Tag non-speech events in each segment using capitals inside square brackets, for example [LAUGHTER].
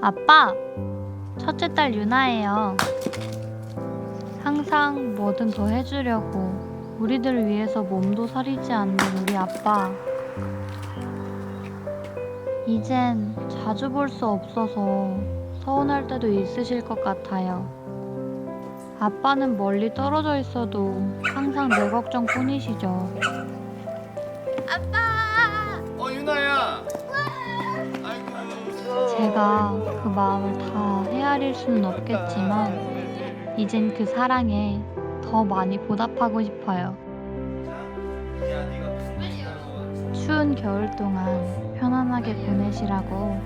아빠, 첫째 딸 유나예요. 항상 뭐든 더 해주려고 우리들을 위해서 몸도 사리지 않는 우리 아빠. 이젠 자주 볼 수 없어서 서운할 때도 있으실 것 같아요. 아빠는 멀리 떨어져 있어도 항상 내 걱정뿐이시죠. 어 제가 그 마음을 다 헤아릴 수는 없겠지만 이젠 그 사랑에 더 많이 보답하고 싶어요. 추운 겨울 동안 편안하게 보내시라고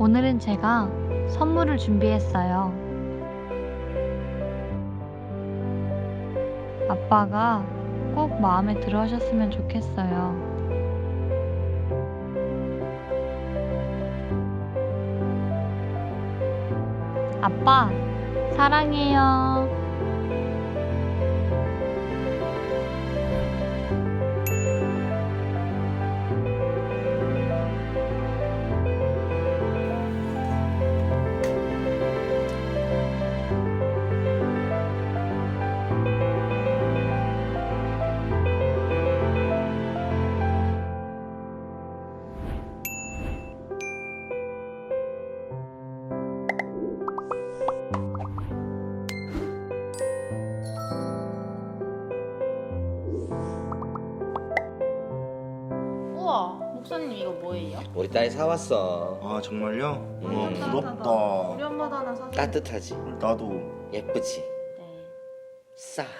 오늘은 제가 선물을 준비했어요. 아빠가 꼭 마음에 들어 하셨으면 좋겠어요. 아빠, 사랑해요. 우와 목사님 이거 뭐예요? 우리 딸이 사왔어. 아 정말요? 음. 와 우리 부럽다. 엄마도 하나 사줘 따뜻하지? 나도 예쁘지? 네. 싸. [LAUGHS]